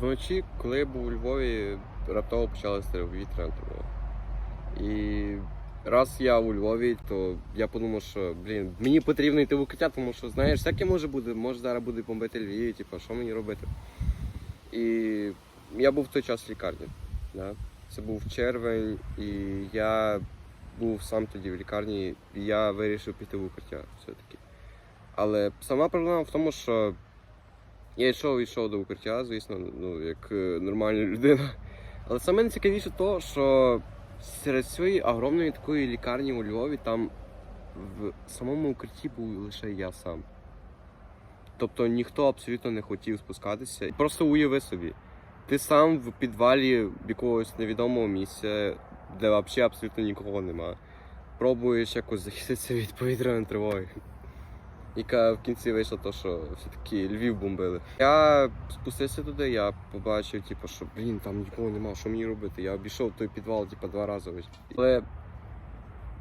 Вночі, коли я був у Львові, раптово почалася повітряна тривога. І раз я у Львові, то я подумав, що блін, мені потрібно йти в укриття, тому що знаєш, всяке може бути, може зараз буде бомбити Львів, типу, що мені робити? І я був в той час в лікарні. Да? Це був червень, і я був сам тоді в лікарні, і я вирішив піти в укриття все-таки. Але сама проблема в тому, що я йшов йшов до укриття, звісно, ну, як е, нормальна людина. Але саме найцікавіше то, що серед цієї огромної такої лікарні у Львові там в самому укритті був лише я сам. Тобто ніхто абсолютно не хотів спускатися. Просто уяви собі, ти сам в підвалі якогось невідомого місця, де взагалі абсолютно нікого нема. Пробуєш якось захиститися від повітряної тривоги. Яка в кінці вийшла то, що все-таки Львів бомбили. Я спустився туди, я побачив, типу, що блін, там нікого нема, що мені робити. Я обійшов той підвал, типу, два рази. Але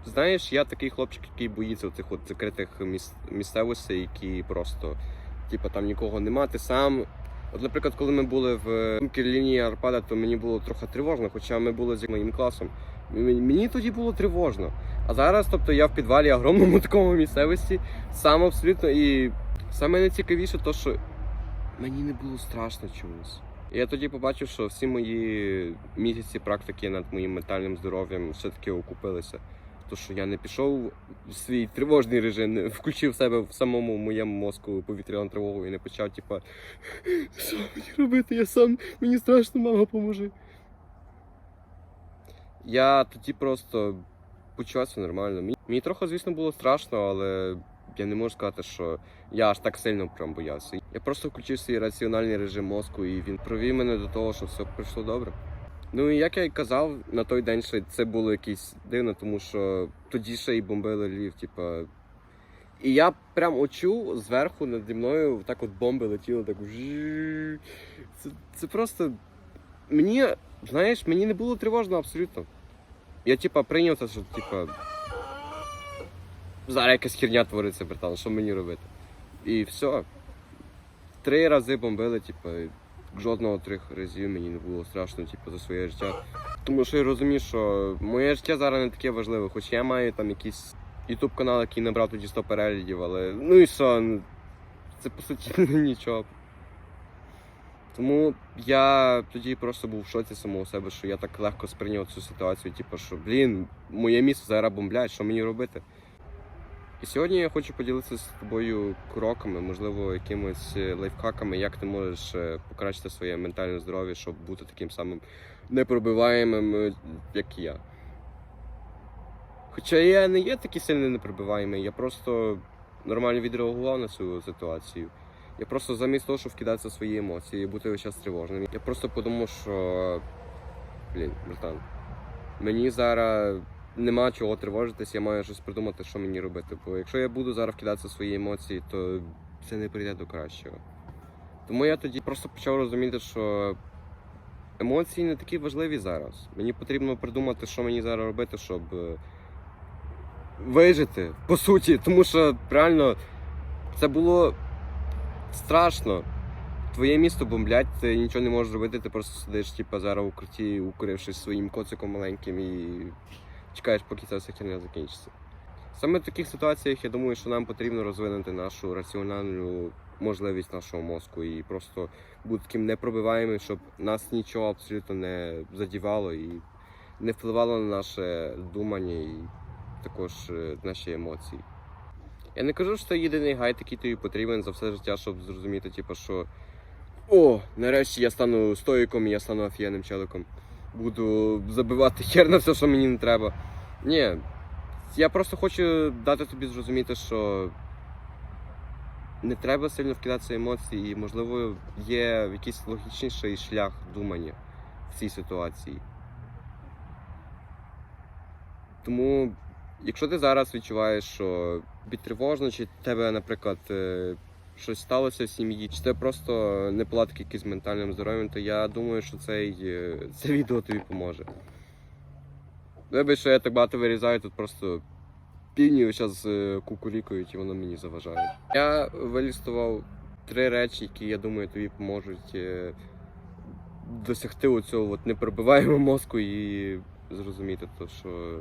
знаєш, я такий хлопчик, який боїться цих от закритих міс- місцевостей, які просто, типу, там нікого нема, ти сам. От, наприклад, коли ми були в лінії Арпада, то мені було трохи тривожно, хоча ми були з моїм класом. Мені тоді було тривожно. А зараз, тобто, я в підвалі огромному такому місцевості, сам абсолютно і саме найцікавіше, то що мені не було страшно чомусь. І я тоді побачив, що всі мої місяці практики над моїм ментальним здоров'ям все-таки окупилися. То, що я не пішов в свій тривожний режим, не включив себе в самому моєму мозку повітряну тривогу і не почав, типа, що мені робити? Я сам, мені страшно, мама, поможи. Я тоді просто почувався нормально. Мені, мені трохи, звісно, було страшно, але я не можу сказати, що я аж так сильно прям боявся. Я просто включив свій раціональний режим мозку, і він провів мене до того, що все пройшло добре. Ну і як я й казав, на той день ще це було якесь дивно, тому що тоді ще й бомбили Львів, типа. І я прям очув зверху наді мною так от бомби летіли, так. Це, це просто. Мені, знаєш, мені не було тривожно абсолютно. Я типа прийняв це, що типа. Зараз якась херня твориться, братан, що мені робити? І все. Три рази бомбили, типа, жодного трьох разів мені не було страшно, типу, за своє життя. Тому що я розумію, що моє життя зараз не таке важливе, хоч я маю там якийсь ютуб канал, який набрав тоді 100 переглядів, але ну і що, це по суті нічого. Тому я тоді просто був в шоці самого себе, що я так легко сприйняв цю ситуацію, типу, що блін, моє місце зараз бомблять, що мені робити? І сьогодні я хочу поділитися з тобою кроками, можливо, якимись е, лайфхаками, як ти можеш е, покращити своє ментальне здоров'я, щоб бути таким самим непробиваємим, е, як я. Хоча я не є такий сильно непробиваємий, я просто нормально відреагував на цю ситуацію. Я просто замість того, щоб вкидатися свої емоції і бути весь час тривожним, я просто подумав, що блін, братан, мені зараз нема чого тривожитись, я маю щось придумати, що мені робити. Бо якщо я буду зараз вкидатися свої емоції, то це не прийде до кращого. Тому я тоді просто почав розуміти, що емоції не такі важливі зараз. Мені потрібно придумати, що мені зараз робити, щоб е, вижити, по суті. Тому що реально це було страшно. Твоє місто бомблять, ти нічого не можеш робити, ти просто сидиш, типу, зараз у укритті, укурившись своїм коциком маленьким і чекаєш, поки ця вся херня закінчиться. Саме в таких ситуаціях я думаю, що нам потрібно розвинути нашу раціональну можливість нашого мозку і просто бути таким непробиваємим, щоб нас нічого абсолютно не задівало і не впливало на наше думання і також е, наші емоції. Я не кажу, що це єдиний гайд, який тобі потрібен за все життя, щоб зрозуміти, типу, що о, нарешті я стану стоїком і я стану офігенним челиком. Буду забивати хер на все, що мені не треба. Ні. Я просто хочу дати тобі зрозуміти, що не треба сильно вкидатися емоції, і, можливо, є якийсь логічніший шлях думання в цій ситуації. Тому, якщо ти зараз відчуваєш, що тобі чи тебе, наприклад, е, щось сталося в сім'ї, чи ти просто не платить якийсь ментальним здоров'ям, то я думаю, що цей, е, це відео тобі поможе. Вибач, що я так багато вирізаю, тут просто півні зараз кукурікують і воно мені заважає. Я вилістував три речі, які, я думаю, тобі поможуть е, досягти оцього от непробиваємого мозку і зрозуміти, то, що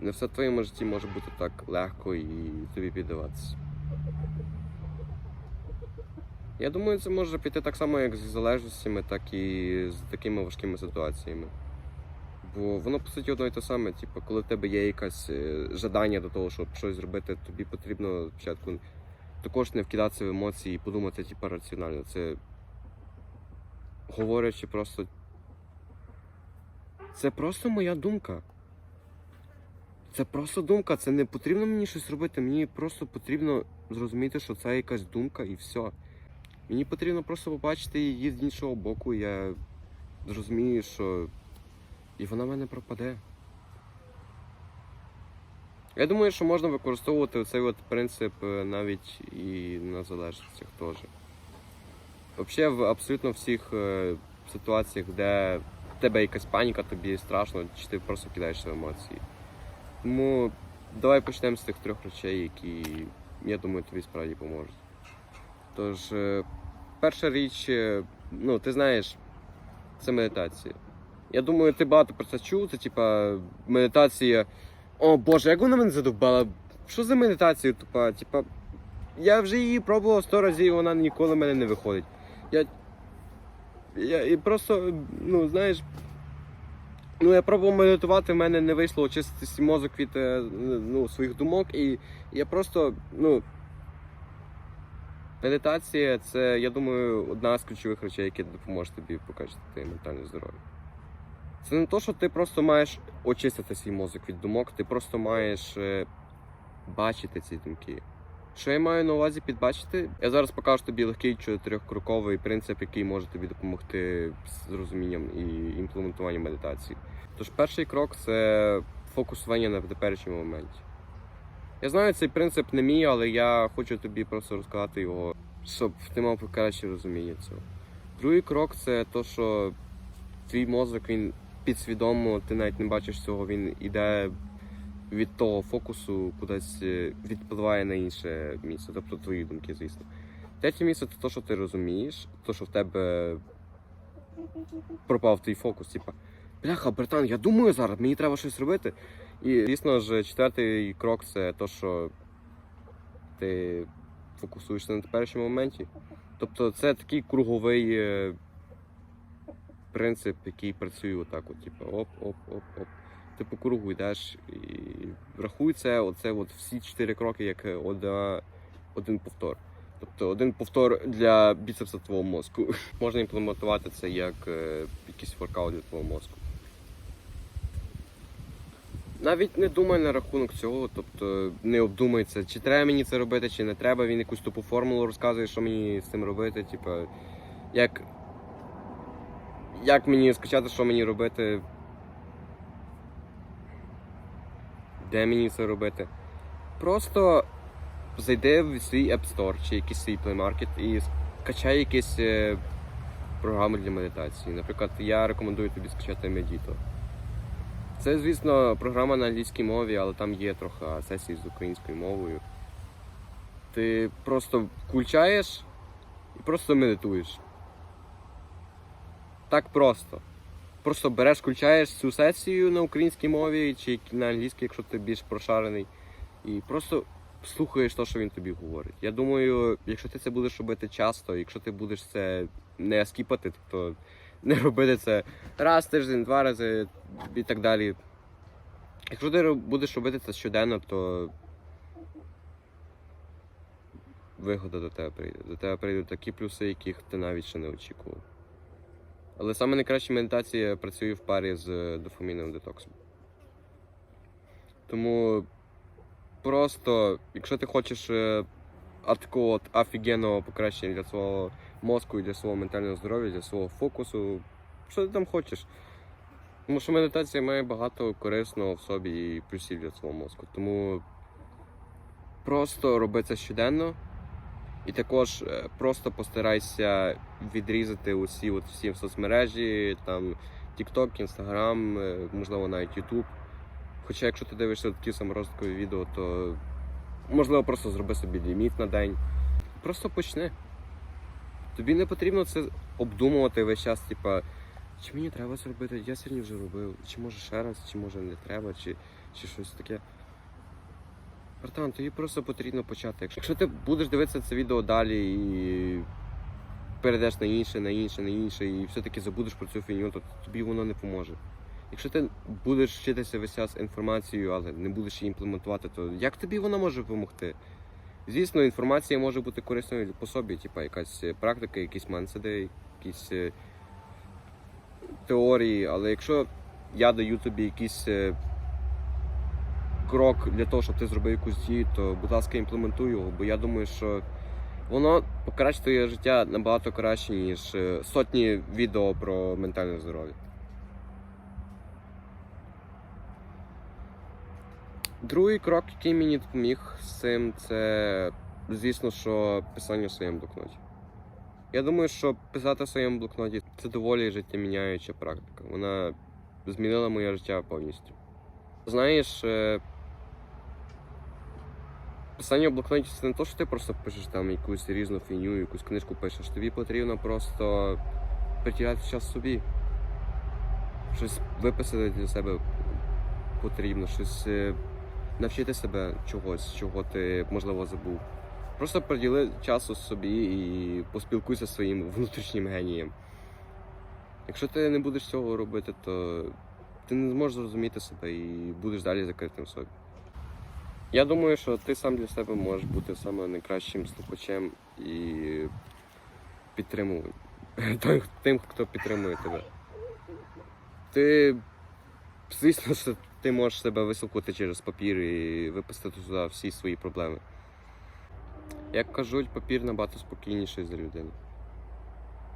не все в твоєму житті може бути так легко і тобі піддаватися. Я думаю, це може піти так само, як з залежностями, так і з такими важкими ситуаціями. Бо воно по суті одно і те саме. Типу, коли в тебе є якесь е, жадання до того, щоб щось зробити, тобі потрібно спочатку також не вкидатися в емоції і подумати, типу, раціонально. Це говорячи просто. Це просто моя думка. Це просто думка, це не потрібно мені щось робити. Мені просто потрібно зрозуміти, що це якась думка і все. Мені потрібно просто побачити її з іншого боку. Я зрозумію, що і вона в мене пропаде. Я думаю, що можна використовувати цей от принцип е, навіть і на залежностях теж. Взагалі, в абсолютно всіх е, ситуаціях, де в тебе якась паніка, тобі страшно, чи ти просто кидаєшся в емоції. Тому давай почнемо з тих трьох речей, які, я думаю, тобі справді поможуть. Тож, е, перша річ, е, ну, ти знаєш, це медитація. Я думаю, ти багато про це чув. Це типа медитація. О Боже, як вона мене задовбала. Що за медитація тупа? Типа, я вже її пробував сто разів, вона ніколи в мене не виходить. Я. Я і просто, ну, знаєш. Ну, я пробував медитувати, в мене не вийшло очистити мозок від е, ну, своїх думок, і я просто, ну. Медитація це, я думаю, одна з ключових речей, які допоможе тобі покращити ментальне здоров'я. Це не то, що ти просто маєш очистити свій мозок від думок, ти просто маєш е, бачити ці думки. Що я маю на увазі підбачити? Я зараз покажу тобі легкий чотирьохкроковий принцип, який може тобі допомогти з розумінням і імплементуванням медитації. Тож перший крок це фокусування на теперішньому моменті. Я знаю, цей принцип не мій, але я хочу тобі просто розказати його, щоб ти мав краще розуміння цього. Другий крок це то, що твій мозок він підсвідомо, ти навіть не бачиш цього, він іде від того фокусу кудись е, відпливає на інше місце, тобто твої думки, звісно. Третє місце це те, що ти розумієш, то, що в тебе пропав твій фокус. Типа, бляха, братан, я думаю зараз, мені треба щось робити. І, звісно ж, четвертий крок це те, що ти фокусуєшся на теперішньому моменті. Тобто це такий круговий е, принцип, який працює отак, от, типу, оп-оп-оп-оп. Ти по кругу йдеш і це, оце от всі чотири кроки, як одна, один повтор. Тобто один повтор для біцепса твого мозку. Можна імплементувати це як е, якийсь воркаут для твого мозку. Навіть не думай на рахунок цього, тобто не обдумай це, чи треба мені це робити, чи не треба. Він якусь тупу формулу розказує, що мені з цим робити. Типу, як, як мені скачати, що мені робити. Де мені це робити? Просто зайди в свій App Store чи якийсь свій Play Market і скачай якісь е, програми для медитації. Наприклад, я рекомендую тобі скачати Medito. Це, звісно, програма на англійській мові, але там є трохи сесій з українською мовою. Ти просто включаєш і просто медитуєш. Так просто. Просто береш, включаєш цю сесію на українській мові чи на англійській, якщо ти більш прошарений, і просто слухаєш те, що він тобі говорить. Я думаю, якщо ти це будеш робити часто, якщо ти будеш це не скіпати, тобто не робити це раз тиждень, два рази і так далі. Якщо ти будеш робити це щоденно, то вигода до тебе прийде. До тебе прийдуть такі плюси, яких ти навіть ще не очікував. Але саме найкраща медитація працює в парі з дофаміновим детоксом. Тому просто, якщо ти хочеш е, от офігенного покращення для свого мозку і для свого ментального здоров'я, для свого фокусу, що ти там хочеш. Тому що медитація має багато корисного в собі і плюсів для свого мозку. Тому просто роби це щоденно. І також е, просто постарайся відрізати усі от всі соцмережі, там TikTok, Instagram, е, можливо навіть YouTube. Хоча якщо ти дивишся такі саморозкові відео, то можливо просто зроби собі ліміт на день. Просто почни. Тобі не потрібно це обдумувати весь час, типа, чи мені треба це робити, я сьогодні вже робив, чи може ще раз, чи може не треба, чи, чи щось таке. Братан, тобі просто потрібно почати. Якщо- ти будеш дивитися це відео далі і перейдеш на інше, на інше, на інше, і все-таки забудеш про цю фігню, то тобі воно не поможе. Якщо ти будеш вчитися весь час інформацією, але не будеш її імплементувати, то як тобі вона може допомогти? Звісно, інформація може бути корисною по собі, типа якась практика, якісь менседи, якісь теорії, але якщо я даю тобі якийсь е, крок для того, щоб ти зробив якусь дію, то будь ласка, імплементуй його, бо я думаю, що воно покращить твоє життя набагато краще, ніж е, сотні відео про ментальне здоров'я. Другий крок, який мені допоміг з цим, це, звісно, що писання в своєму блокноті. Я думаю, що писати в своєму блокноті це доволі життєміняюча практика. Вона змінила моє життя повністю. Знаєш, е, писання в блокноті це не те, що ти просто пишеш там якусь різну фігню, якусь книжку пишеш. Тобі потрібно просто приділяти час собі. Щось виписати для себе потрібно, щось е, навчити себе чогось, чого ти можливо забув. Просто приділи часу собі і поспілкуйся зі своїм внутрішнім генієм. Якщо ти не будеш цього робити, то ти не зможеш зрозуміти себе і будеш далі закритим собі. Я думаю, що ти сам для себе можеш бути саме найкращим слухачем і підтримувати тим, хто підтримує тебе. Ти, звісно, що ти можеш себе вислухати через папір і виписати туди всі свої проблеми. Як кажуть, папір набагато спокійніший за людину.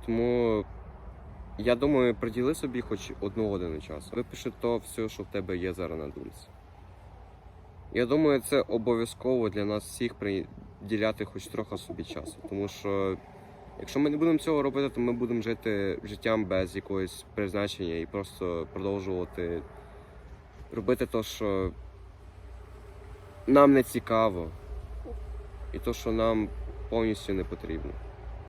Тому я думаю, приділи собі хоч одну годину часу. Випиши то все, що в тебе є зараз на думці. Я думаю, це обов'язково для нас всіх приділяти хоч трохи собі часу. Тому що якщо ми не будемо цього робити, то ми будемо жити життям без якогось призначення і просто продовжувати робити те, що нам не цікаво, і то, що нам повністю не потрібно.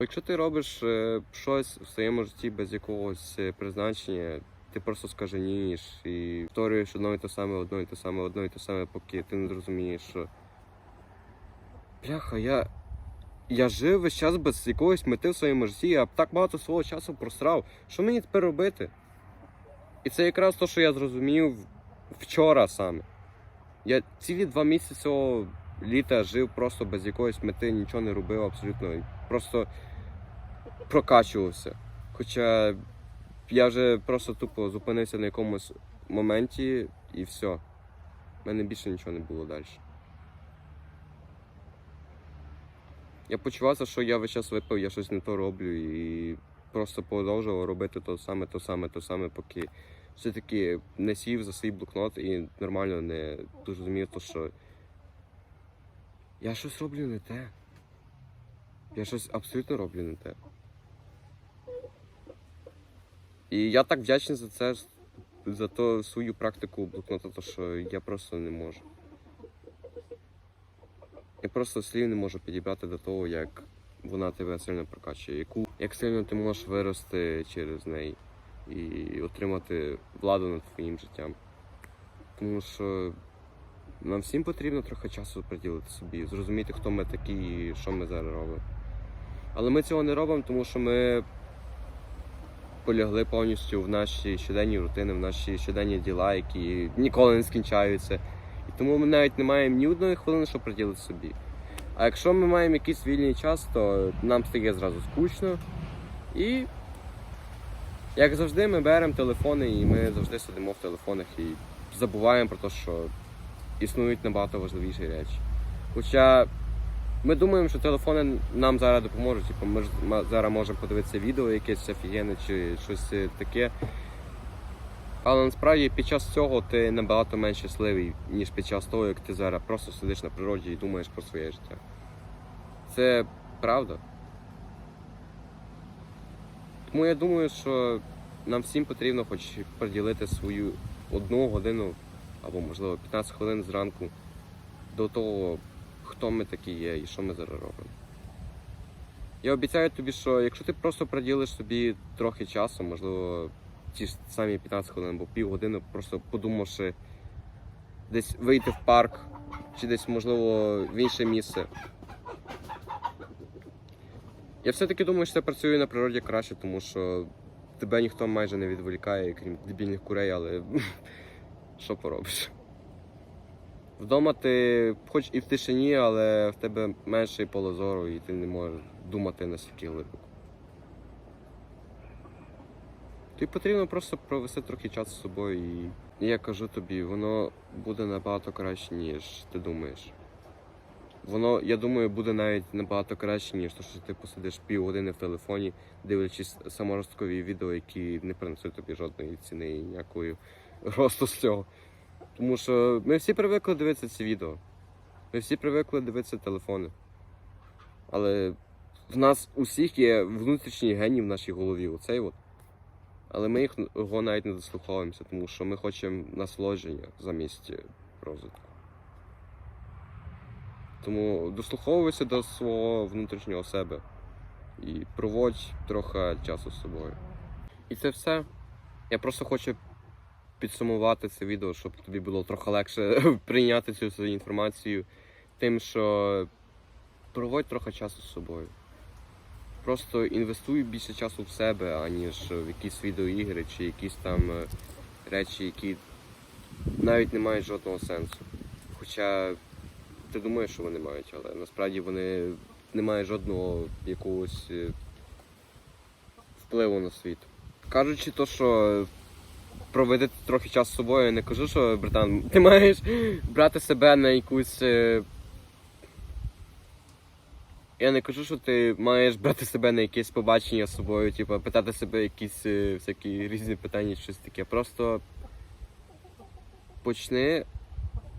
Якщо ти робиш е, щось в своєму житті без якогось е, призначення, ти просто скаженієш і повторюєш одно і те саме, одно і те саме, одно і те саме, поки ти не зрозумієш, що. Бляха, я. Я жив весь час без якоїсь мети в своєму житті, я так багато свого часу просрав. Що мені тепер робити? І це якраз те, що я зрозумів вчора саме. Я цілі два місяці цього літа жив просто без якоїсь мети, нічого не робив абсолютно. Просто прокачувався. Хоча я вже просто тупо зупинився на якомусь моменті і все. У мене більше нічого не було далі. Я почувався, що я весь час випив, я щось не то роблю і просто продовжував робити то саме, то саме, то саме, поки все-таки не сів за свій блокнот і нормально не зрозумів, то, що я щось роблю не те. Я щось абсолютно роблю не те. І я так вдячний за це, за то свою практику блокнота, то що я просто не можу. Я просто слів не можу підібрати до того, як вона тебе сильно прокачує, яку, як сильно ти можеш вирости через неї і отримати владу над твоїм життям. Тому що нам всім потрібно трохи часу приділити собі, зрозуміти, хто ми такі і що ми зараз робимо. Але ми цього не робимо, тому що ми полягли повністю в наші щоденні рутини, в наші щоденні діла, які ніколи не скінчаються. І тому ми навіть не маємо ні одної хвилини, щоб приділити собі. А якщо ми маємо якийсь вільний час, то нам стає зразу скучно. І як завжди, ми беремо телефони і ми завжди сидимо в телефонах і забуваємо про те, що існують набагато важливіші речі. Хоча ми думаємо, що телефони нам зараз допоможуть. Типу, ми ж зараз можемо подивитися відео якесь офігенне чи щось е, таке. Але насправді під час цього ти набагато менш щасливий, ніж під час того, як ти зараз просто сидиш на природі і думаєш про своє життя. Це правда. Тому я думаю, що нам всім потрібно хоч приділити свою одну годину або, можливо, 15 хвилин зранку до того, хто ми такі є і що ми зараз робимо. Я обіцяю тобі, що якщо ти просто приділиш собі трохи часу, можливо, ті ж самі 15 хвилин або півгодини, просто подумавши десь вийти в парк, чи десь, можливо, в інше місце. Я все-таки думаю, що це працює на природі краще, тому що тебе ніхто майже не відволікає, крім дебільних курей, але що поробиш. Вдома ти хоч і в тишині, але в тебе менший поле зору, і ти не можеш думати настільки глибоко. Тобі потрібно просто провести трохи часу з собою, і я кажу тобі, воно буде набагато краще, ніж ти думаєш. Воно, я думаю, буде навіть набагато краще, ніж то, що ти посидиш півгодини в телефоні, дивлячись саморосткові відео, які не принесуть тобі жодної ціни і ніякої росту з цього. Тому що ми всі привикли дивитися ці відео. Ми всі привикли дивитися телефони. Але в нас усіх є внутрішній геній в нашій голові. Оцей от. Але ми їх його навіть не дослуховуємося, тому що ми хочемо насолодження замість розвитку. Тому дослуховуйся до свого внутрішнього себе і проводь трохи часу з собою. І це все. Я просто хочу підсумувати це відео, щоб тобі було трохи легше прийняти цю інформацію, тим, що проводь трохи часу з собою. Просто інвестуй більше часу в себе, аніж в якісь відеоігри чи якісь там е, речі, які навіть не мають жодного сенсу. Хоча ти думаєш, що вони мають, але насправді вони не мають жодного якогось е, впливу на світ. Кажучи то, що проведи трохи час з собою, я не кажу, що братан, ти маєш брати себе на якусь. е, Я не кажу, що ти маєш брати себе на якесь побачення з собою, типу, питати себе якісь е, всякі різні питання, щось таке. Просто почни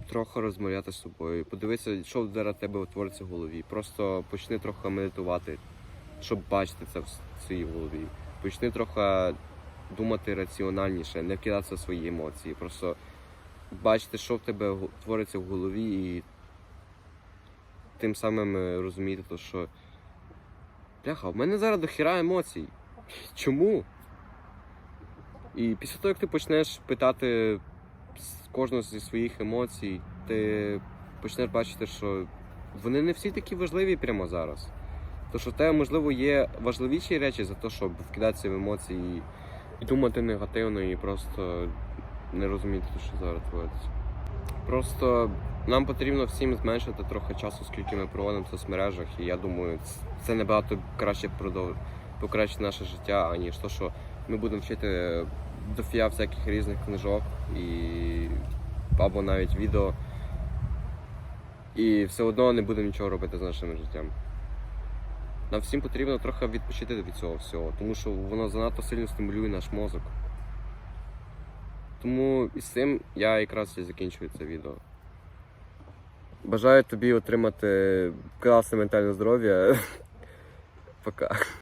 трохи розмовляти з собою, подивися, що зараз тебе твориться в голові. Просто почни трохи медитувати, щоб бачити це в своїй голові. Почни трохи думати раціональніше, не вкидатися в свої емоції. Просто бачити, що в тебе твориться в голові, і тим самим е, розуміти, то, що бляха, в мене зараз дохіра емоцій. Чому? І після того, як ти почнеш питати кожного зі своїх емоцій, ти почнеш бачити, що вони не всі такі важливі прямо зараз. То що в тебе, можливо, є важливіші речі за те, щоб вкидатися в емоції і думати негативно, і просто не розуміти, що зараз твориться. Просто нам потрібно всім зменшити трохи часу, скільки ми проводимо в соцмережах, і я думаю, це набагато краще продов... покращить наше життя, аніж то, що ми будемо вчити дофіга всяких різних книжок і або навіть відео. І все одно не будемо нічого робити з нашим життям. Нам всім потрібно трохи відпочити від цього всього, тому що воно занадто сильно стимулює наш мозок. Тому із цим я якраз і закінчую це відео. Бажаю тобі отримати класне ментальне здоров'я. Пока.